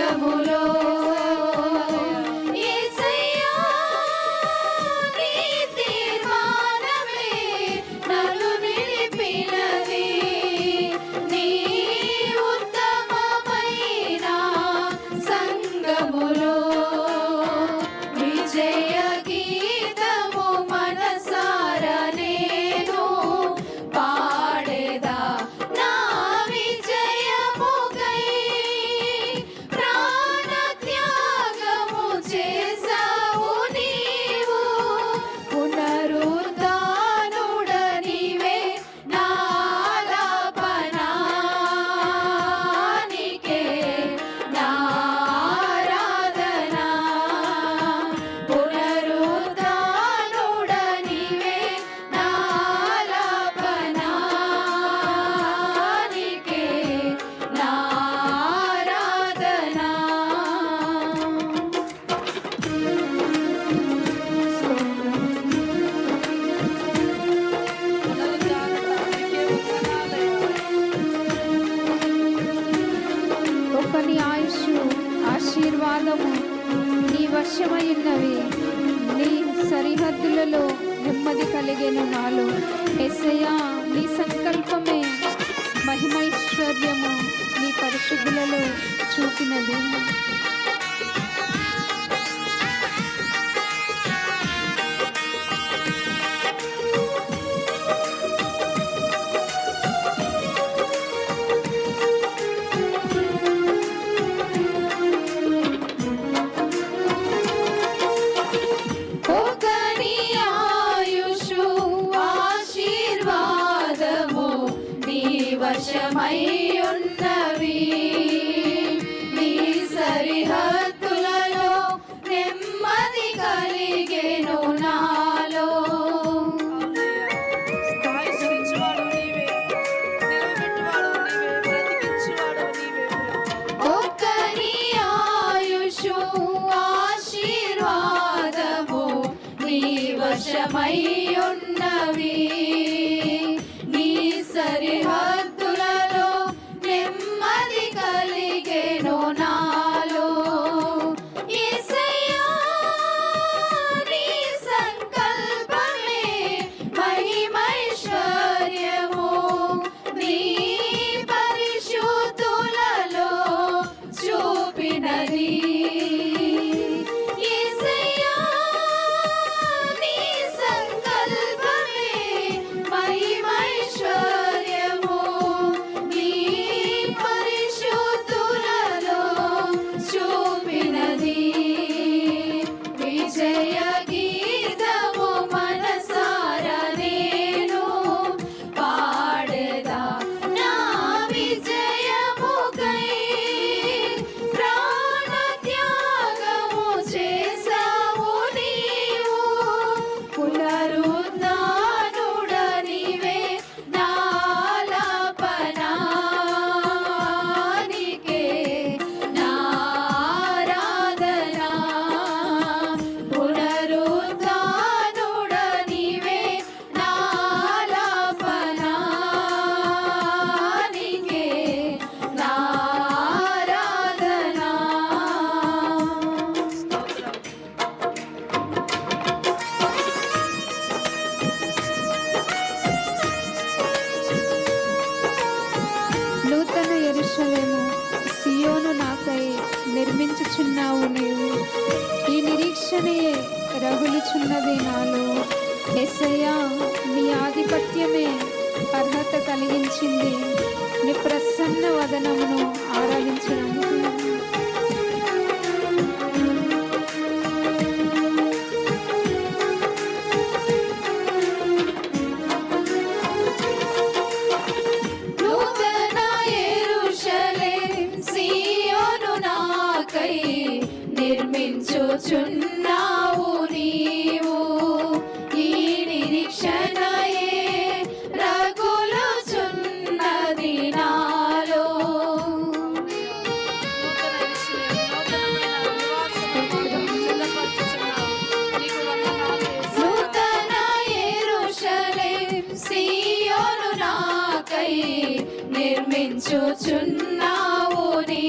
మార్గములో అవశ్యమై ఉన్నవి నీ సరిహద్దులలో నెమ్మది కలిగేను నాలో. ఎస్సయ్యా నీ సంకల్పమే మహిమైశ్వర్యము. నీ పరిశుద్ధులలో చూపినది. నీ వశమై ఉన్నవి. నీ సరిహా నిలిచున్నది నాలో. ఎస్సయ్యా నీ ఆధిపత్యమే అర్హత కలిగించింది. నీ ప్రసన్న వదనమును ఆరాధించడానికి దించుచున్నావు నీ